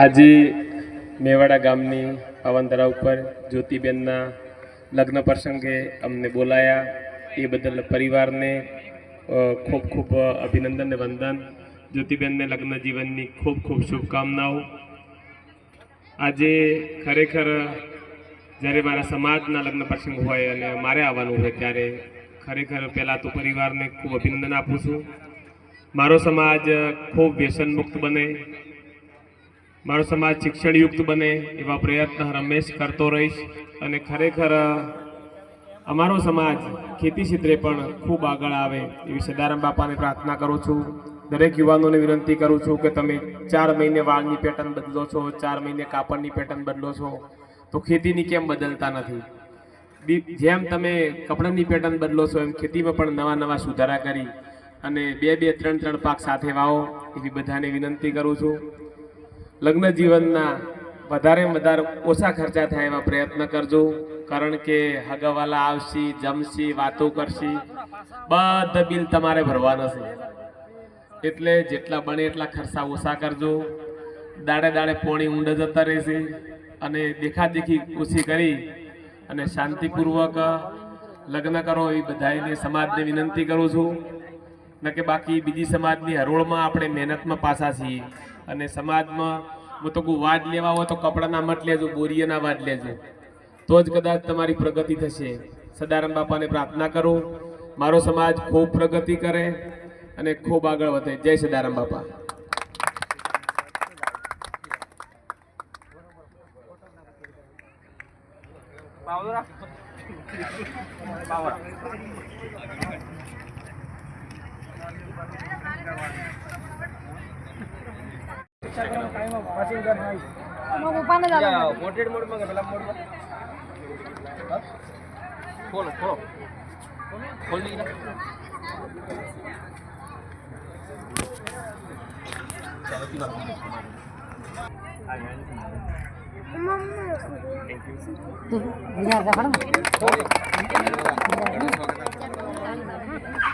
આજે મેવાડા ગામની પાવનધરા ઉપર જ્યોતિબેનના લગ્ન પ્રસંગે અમને બોલાયા. એ બદલ પરિવારને ખૂબ ખૂબ અભિનંદન અને વંદન. જ્યોતિબેનને લગ્ન જીવનની ખૂબ ખૂબ શુભકામનાઓ. આજે ખરેખર જ્યારે મારા સમાજના લગ્ન પ્રસંગ હોય અને મારે આવવાનું હોય ત્યારે ખરેખર પહેલાં તો પરિવારને ખૂબ અભિનંદન આપું છું. મારો સમાજ ખૂબ વ્યસનમુક્ત બને. મારો સમાજ શિક્ષણયુક્ત બને એવા પ્રયત્ન રમેશ કરતો રહીશ અને ખરેખર અમારો સમાજ ખેતી ક્ષેત્રે પણ ખૂબ આગળ આવે એવી સદારામ બાપાને પ્રાર્થના કરું છું. દરેક યુવાનોને વિનંતી કરું છું કે તમે ચાર મહિને વાળની પેટર્ન બદલો છો, ચાર મહિને કાપડની પેટર્ન બદલો છો, તો ખેતીની કેમ બદલતા નથી? જેમ તમે કપડાની પેટર્ન બદલો છો, એમ ખેતીમાં પણ નવા નવા સુધારા કરી અને બે બે, ત્રણ ત્રણ પાક સાથે વાવો એવી બધાને વિનંતી કરું છું. લગ્ન જીવનના વધારેમાં વધારે ઓછા ખર્ચા થાય એવા પ્રયત્ન કરજો. કારણ કે હગવાલા આવશી, જમશી, વાતો કરશી, બધા બિલ તમારે ભરવાના છે. એટલે જેટલા બને એટલા ખર્ચા ઓછા કરજો. દાડે દાડે પોણી ઊંડે જતા રહેશે અને દેખાદેખી ઓછી કરી અને શાંતિપૂર્વક લગ્ન કરો એ બધાને સમાજને વિનંતી કરું છું. ન કે બાકી બીજી સમાજની હરોળમાં આપણે મહેનતમાં પાછા છીએ. અને સમાજમાં હું તો કહું, વાદ લેવા હોય તો કપડાના મટ લેજો બોરિયાના વાદ લેજો. તો જ કદાચ તમારી પ્રગતિ થશે. સદારામ બાપાને પ્રાર્થના કરો, મારો સમાજ ખૂબ પ્રગતિ કરે અને ખૂબ આગળ વધે. જય સદારામ બાપા. मग उपाने झालं मोटेड मोड मग त्याला मोड खोल खोल खोलली ना तू विचार का